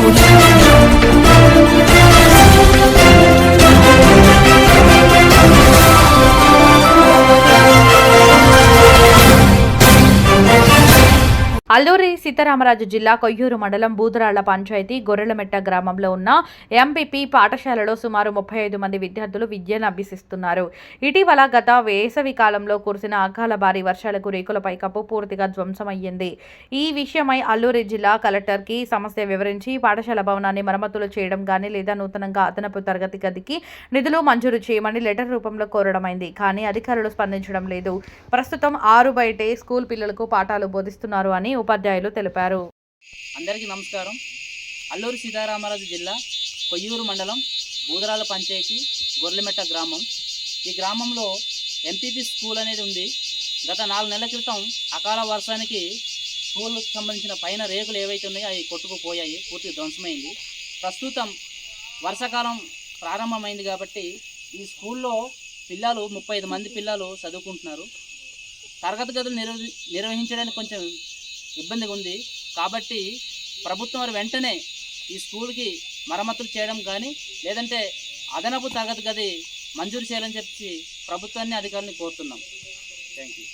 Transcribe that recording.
Saúde. Alluri Sitaramaraju జిల్లా కొయ్యూరు మండలం బూదరాళ్ళ పంచాయతీ గొర్రెలమెట్ట గ్రామంలో ఉన్న ఎంపీపీ పాఠశాలలో సుమారు ముప్పై ఐదు మంది విద్యార్థులు విద్యను అభ్యసిస్తున్నారు. ఇటీవల గత వేసవి కాలంలో కురిసిన అకాల భారీ వర్షాలకు రేకుల పైకప్పు పూర్తిగా ధ్వంసమయ్యింది. ఈ విషయమై అల్లూరి జిల్లా కలెక్టర్కి సమస్య వివరించి పాఠశాల భవనాన్ని మరమ్మతులు చేయడం కానీ లేదా నూతనంగా అదనపు తరగతి గదికి నిధులు మంజూరు చేయమని లెటర్ రూపంలో కోరడమైంది. కానీ అధికారులు స్పందించడం లేదు. ప్రస్తుతం ఆరు బయటే స్కూల్ పిల్లలకు పాఠాలు బోధిస్తున్నారు అని ఉపాధ్యాయులు తెలిపారు. అందరికీ నమస్కారం. అల్లూరు సీతారామరాజు జిల్లా కొయ్యూరు మండలం బూదరాల పంచాయతీ గొర్రెమెట్ట గ్రామం. ఈ గ్రామంలో ఎంపీపీ స్కూల్ అనేది ఉంది. గత నాలుగు నెలల క్రితం అకాల వర్షానికి స్కూల్కి సంబంధించిన పైన రేకులు ఏవైతే ఉన్నాయో అవి కొట్టుకుపోయాయి పూర్తిగా ధ్వంసమైంది. ప్రస్తుతం వర్షాకాలం ప్రారంభమైంది కాబట్టి ఈ స్కూల్లో పిల్లలు ముప్పై ఐదు మంది పిల్లలు చదువుకుంటున్నారు. తరగతి గదులు నిర్వ నిర్వహించడానికి కొంచెం ఇబ్బందిగా ఉంది కాబట్టి ప్రభుత్వం వారు వెంటనే ఈ స్కూల్కి మరమ్మతులు చేయడం కానీ లేదంటే అదనపు తరగతి గది మంజూరు చేయాలని చెప్పి ప్రభుత్వాన్ని అధికారులను కోరుతున్నాం. Thank you